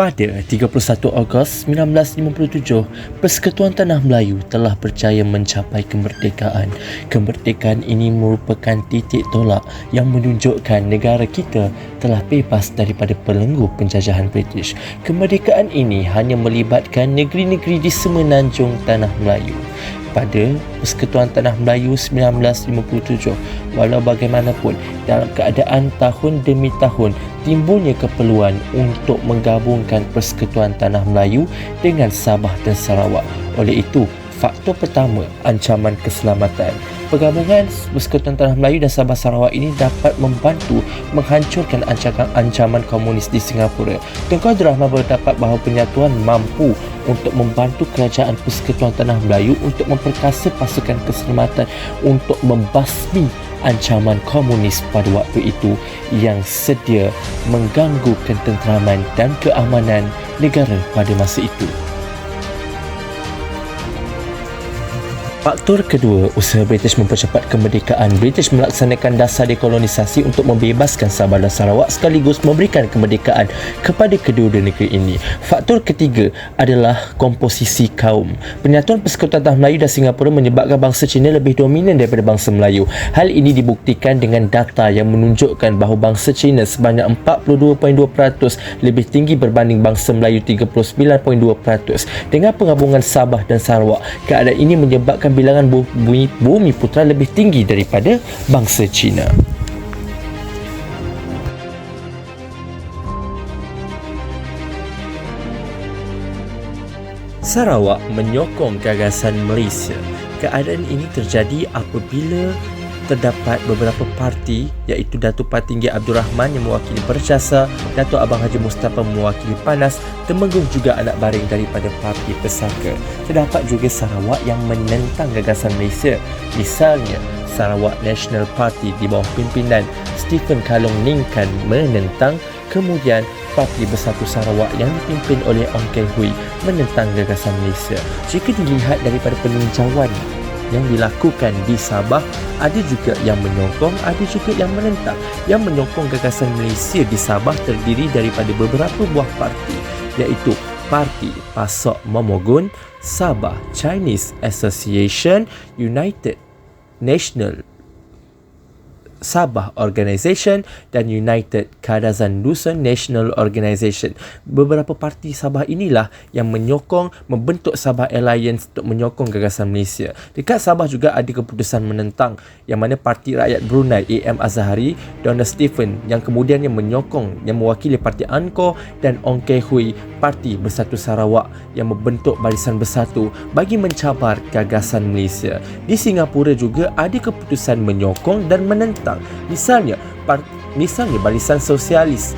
Pada 31 Ogos 1957, Persekutuan Tanah Melayu telah berjaya mencapai kemerdekaan. Kemerdekaan ini merupakan titik tolak yang menunjukkan negara kita telah bebas daripada pelenggu penjajahan British. Kemerdekaan ini hanya melibatkan negeri-negeri di semenanjung Tanah Melayu pada Persekutuan Tanah Melayu 1957. Walau bagaimanapun, dalam keadaan tahun demi tahun timbulnya keperluan untuk menggabungkan Persekutuan Tanah Melayu dengan Sabah dan Sarawak. Oleh itu, faktor pertama, ancaman keselamatan. Pergabungan Persekutuan Tanah Melayu dan Sabah Sarawak ini dapat membantu menghancurkan ancaman, ancaman komunis di Singapura. Tengku Abdul Rahman berdapat bahawa penyatuan mampu untuk membantu kerajaan Persekutuan Tanah Melayu untuk memperkasa pasukan keselamatan untuk membasmi ancaman komunis pada waktu itu yang sedia mengganggu ketenteraman dan keamanan negara pada masa itu. Faktor kedua, usaha British mempercepat kemerdekaan. British melaksanakan dasar dekolonisasi untuk membebaskan Sabah dan Sarawak sekaligus memberikan kemerdekaan kepada kedua-dua negeri ini. Faktor ketiga adalah komposisi kaum. Penyatuan Persekutuan Tanah Melayu dan Singapura menyebabkan bangsa Cina lebih dominan daripada bangsa Melayu. Hal ini dibuktikan dengan data yang menunjukkan bahawa bangsa Cina sebanyak 42.2% lebih tinggi berbanding bangsa Melayu 39.2%. Dengan penggabungan Sabah dan Sarawak, keadaan ini menyebabkan menyebabkan bilangan bumi, bumi putera lebih tinggi daripada bangsa Cina. Sarawak menyokong gagasan Malaysia. Keadaan ini terjadi apabila terdapat beberapa parti iaitu Datuk Patinggi Abdul Rahman yang mewakili Percasa, Datuk Abang Haji Mustafa mewakili Panas, Temenggung juga anak baring daripada Parti Pesaka. Terdapat juga Sarawak yang menentang gagasan Malaysia. Misalnya, Sarawak National Party di bawah pimpinan Stephen Kalong Ningkan menentang kemudian Parti Bersatu Sarawak yang dipimpin oleh Ong Keng Hui menentang gagasan Malaysia. Jika dilihat daripada peninjauan yang dilakukan di Sabah. Ada juga yang menyokong ada juga yang menentang. Yang menyokong gagasan Malaysia di Sabah terdiri daripada beberapa buah parti iaitu Parti Pasok Momogun, Sabah Chinese Association, United National Sabah Organisation dan United Kadazan Dusun National Organisation. Beberapa parti Sabah inilah yang menyokong membentuk Sabah Alliance untuk menyokong gagasan Malaysia. Dekat Sabah juga ada keputusan menentang yang mana Parti Rakyat Brunei AM Azhari, Donald Stephen yang kemudiannya menyokong yang mewakili Parti ANKO dan Ong Kee Hui Parti Bersatu Sarawak yang membentuk Barisan Bersatu bagi mencabar gagasan Malaysia. Di Singapura juga ada keputusan menyokong dan menentang. Misalnya, part, misalnya Barisan Sosialis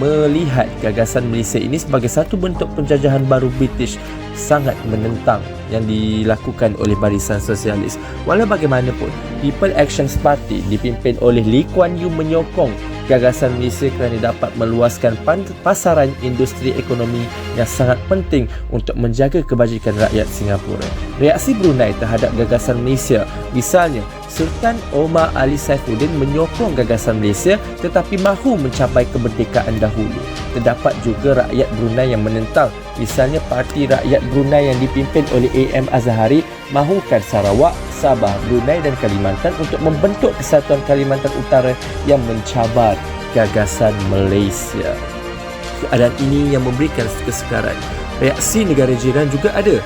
melihat gagasan Malaysia ini sebagai satu bentuk penjajahan baru British sangat menentang yang dilakukan oleh Barisan Sosialis. Walau bagaimanapun, People Action Party dipimpin oleh Lee Kuan Yew menyokong gagasan Malaysia kerana dapat meluaskan pasaran industri ekonomi yang sangat penting untuk menjaga kebajikan rakyat Singapura. Reaksi Brunei terhadap gagasan Malaysia, misalnya Sultan Omar Ali Saifuddin menyokong gagasan Malaysia tetapi mahu mencapai kemerdekaan dahulu. Terdapat juga rakyat Brunei yang menentang, misalnya Parti Rakyat Brunei yang dipimpin oleh AM Azhari mahukan Sarawak, Sabah, Brunei dan Kalimantan untuk membentuk Kesatuan Kalimantan Utara yang mencabar gagasan Malaysia. Keadaan ini yang memberikan kesegaran. Reaksi negara jiran juga ada.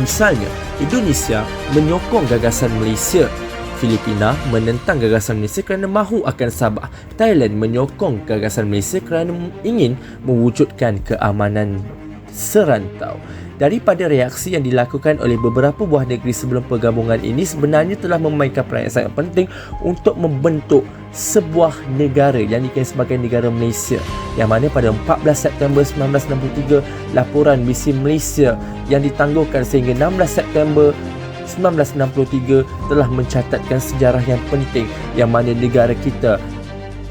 Misalnya, Indonesia menyokong gagasan Malaysia Filipina menentang gagasan Malaysia kerana mahu akan Sabah. Thailand menyokong gagasan Malaysia kerana ingin mewujudkan keamanan serantau. Daripada reaksi yang dilakukan oleh beberapa buah negeri sebelum pergabungan ini sebenarnya telah memainkan peranan yang sangat penting untuk membentuk sebuah negara yang dikenal sebagai negara Malaysia yang mana pada 14 September 1963 laporan misi Malaysia yang ditangguhkan sehingga 16 September 1963 telah mencatatkan sejarah yang penting yang mana negara kita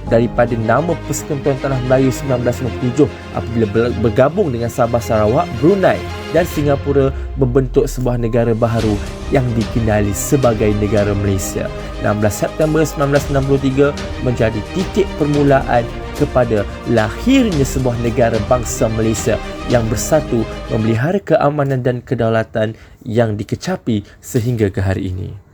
daripada nama Persekutuan Tanah Melayu 1957 apabila bergabung dengan Sabah Sarawak, Brunei dan Singapura membentuk sebuah negara baharu yang dikenali sebagai negara Malaysia. 16 September 1963 menjadi titik permulaan kepada lahirnya sebuah negara bangsa Malaysia yang bersatu memelihara keamanan dan kedaulatan yang dikecapi sehingga ke hari ini.